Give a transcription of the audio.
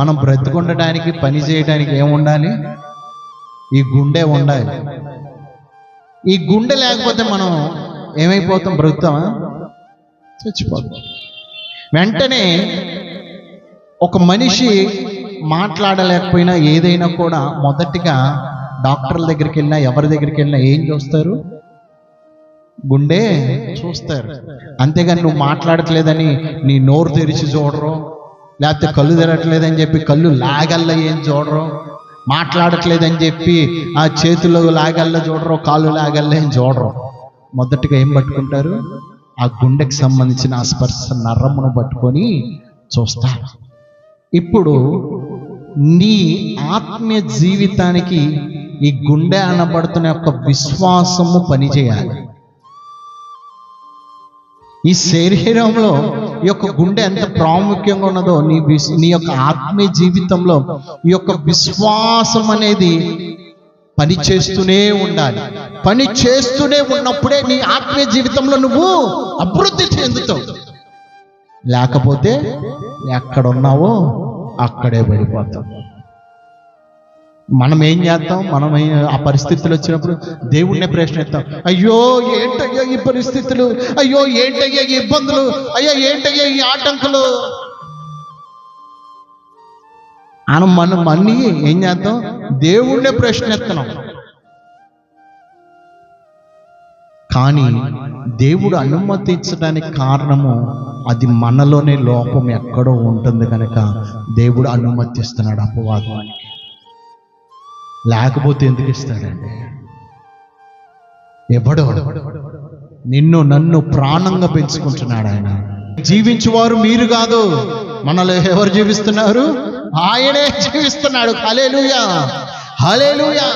మనం బ్రతుకుండటానికి పని చేయడానికి ఏముండాలి ఈ గుండె ఉండాలి. ఈ గుండె లేకపోతే మనం ఏమైపోతాం? బ్రతుకుతామా? చచ్చిపోతాం. వెంటనే ఒక మనిషి మాట్లాడలేకపోయినా ఏదైనా కూడా మొదటిగా డాక్టర్ల దగ్గరికి వెళ్ళినా ఎవరి దగ్గరికి వెళ్ళినా ఏం చూస్తారు? గుండె చూస్తారు. అంతేగాని నువ్వు మాట్లాడట్లేదని నీ నోరు తెరిచి చూడరు. లేకపోతే కళ్ళు తిరగట్లేదని చెప్పి కళ్ళు లాగల్ల ఏం చూడరు? మాట్లాడట్లేదని చెప్పి ఆ చేతులు లాగల్ల చూడరు కాళ్ళు లాగల్ల ఏం చూడరు. మొదటిగా ఏం పట్టుకుంటారు? ఆ గుండెకి సంబంధించిన ఆ స్పర్శ నరమును పట్టుకొని చూస్తారు. ఇప్పుడు నీ ఆత్మీయ జీవితానికి ఈ గుండె అనబడుతున్న యొక్క విశ్వాసము పనిచేయాలి. ఈ శరీరంలో ఈ యొక్క గుండె ఎంత ప్రాముఖ్యంగా ఉన్నదో నీ నీ యొక్క ఆత్మీయ జీవితంలో ఈ యొక్క విశ్వాసం అనేది పని చేస్తూనే ఉండాలి. పని చేస్తూనే ఉన్నప్పుడే నీ ఆత్మీయ జీవితంలో నువ్వు అభివృద్ధి చెందుతావు. లేకపోతే ఎక్కడున్నావో అక్కడే పడిపోతావు. మనం ఏం చేస్తాం? మనం ఆ పరిస్థితులు వచ్చినప్పుడు దేవుడినే ప్రశ్నిస్తాం. అయ్యో ఏంటయ్యా ఈ పరిస్థితులు? అయ్యో ఏంటయ్యా ఈ ఇబ్బందులు? అయ్యో ఏంటయ్యా ఈ ఆటంకులు? మనం మనం అన్ని ఏం చేద్దాం? దేవుణ్ణే ప్రశ్నిస్తున్నాం. కానీ దేవుడు అనుమతించడానికి కారణము అది మనలోనే లోపం ఎక్కడో ఉంటుంది కనుక దేవుడు అనుమతిస్తున్నాడు అపవాదానికి. లేకపోతే ఎందుకు ఇస్తాడండి ఎవడో నిన్ను నన్ను ప్రాణంగా పెంచుకుంటున్నాడు ఆయన. జీవించువారు మీరు కాదు మనలో ఎవరు జీవిస్తున్నారు? ఆయనే జీవిస్తున్నాడు. Hallelujah hallelujah